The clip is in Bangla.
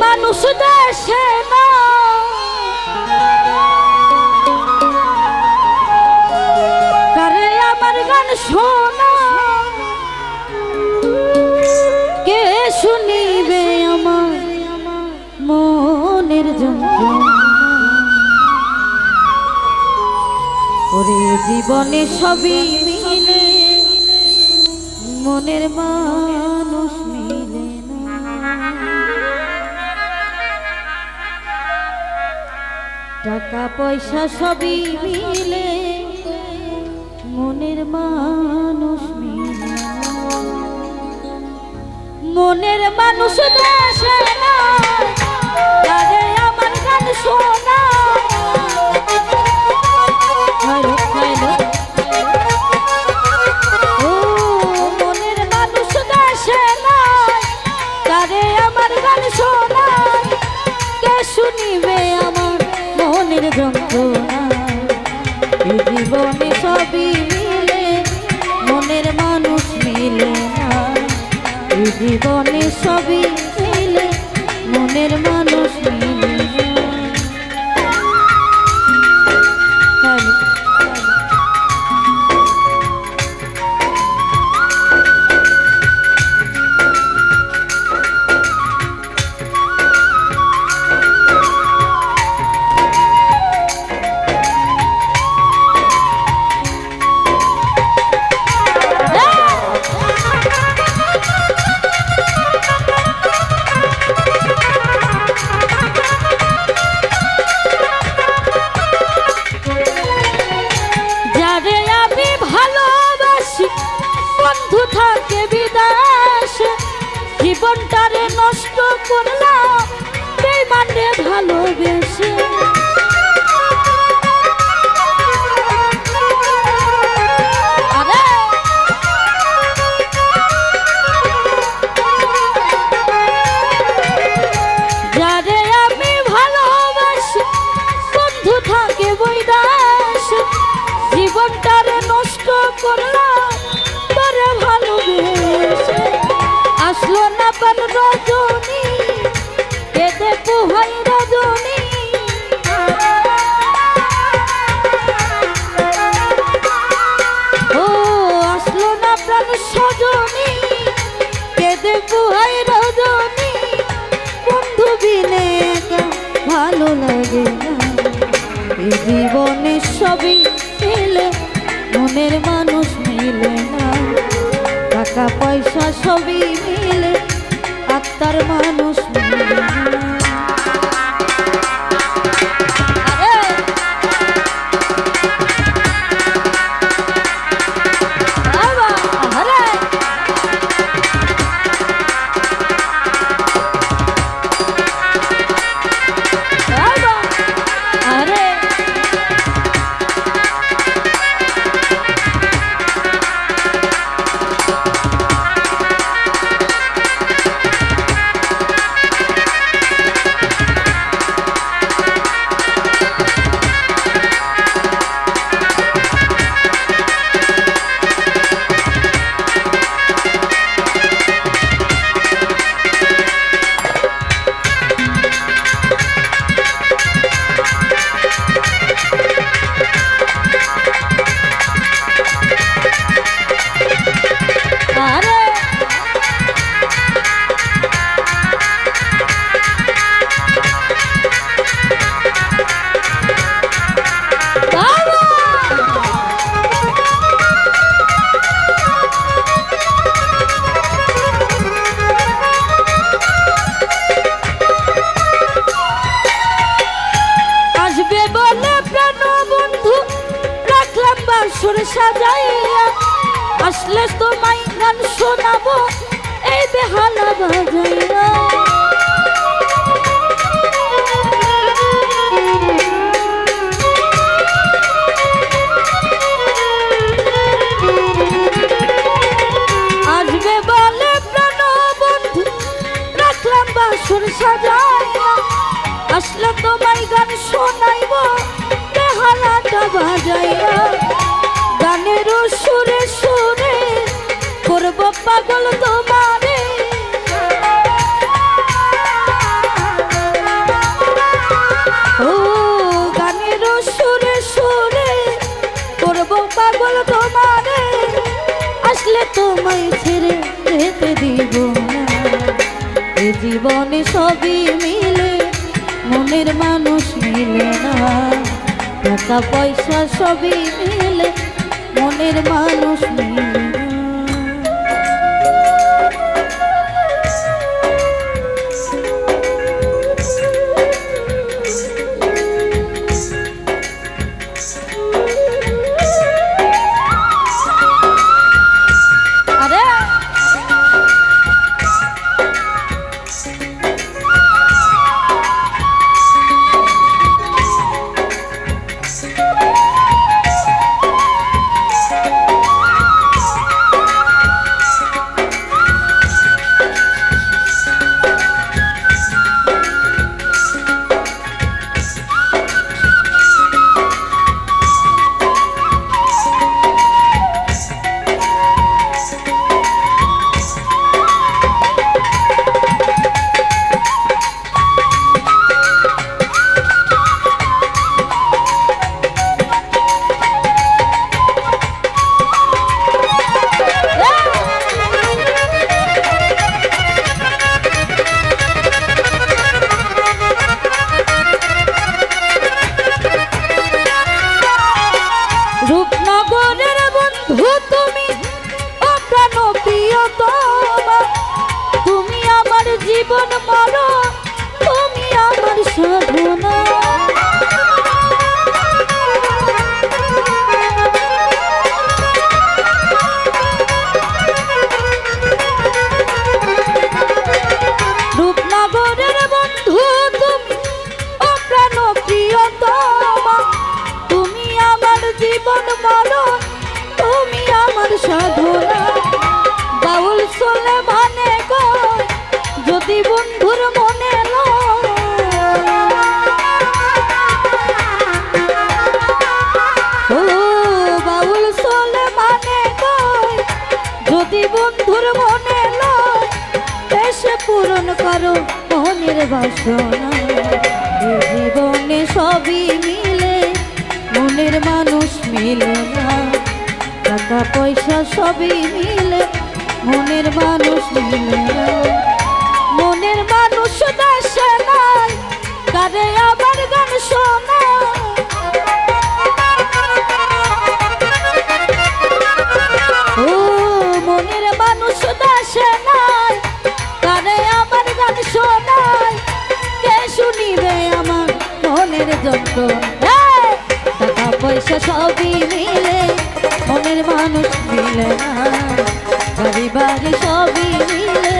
মানুষ দেশে না। আমার গান শোনা? কে শুনিবে আমার মনের যন্ত্রণা? ওরে জীবনে সবই মিলে মনের মানুষ টাকা পয়সা সবই মিলে মনের মানুষ মিলে। মনের মানুষ দেশে না আমার গান শোনা যন্ত্রণা ভালো লাগে না। এই জীবনে সবই এলে মনের মানুষ মিলে না। টাকা, পয়সা সবই মিলে, আত্মার মানুষ মিলে সাজাইয়া আসলে তোমায় গান শোনাবো এই বেহালা বাজাইয়া। পাগল তোমারে, আসলে তোমায় ছেড়ে যেতে দিব এ জীবনে সবই মিলে, মনের মানুষ মিলে না। টাকা পয়সা সবই মিলে, মনের মানুষ মিলে। বাসনা জীবনে সবই মিলে, মনের মানুষ মিলে না। টাকা, পয়সা সবই মিলে, মনের মানুষ মিলে না। মনের মানুষ দেশে নাই, কারে আবার গান শোনা এই! টাকা পয়সা সবই মিলে মনের মানুষ মিলে না বাড়ি বাড়ি সবই মিলে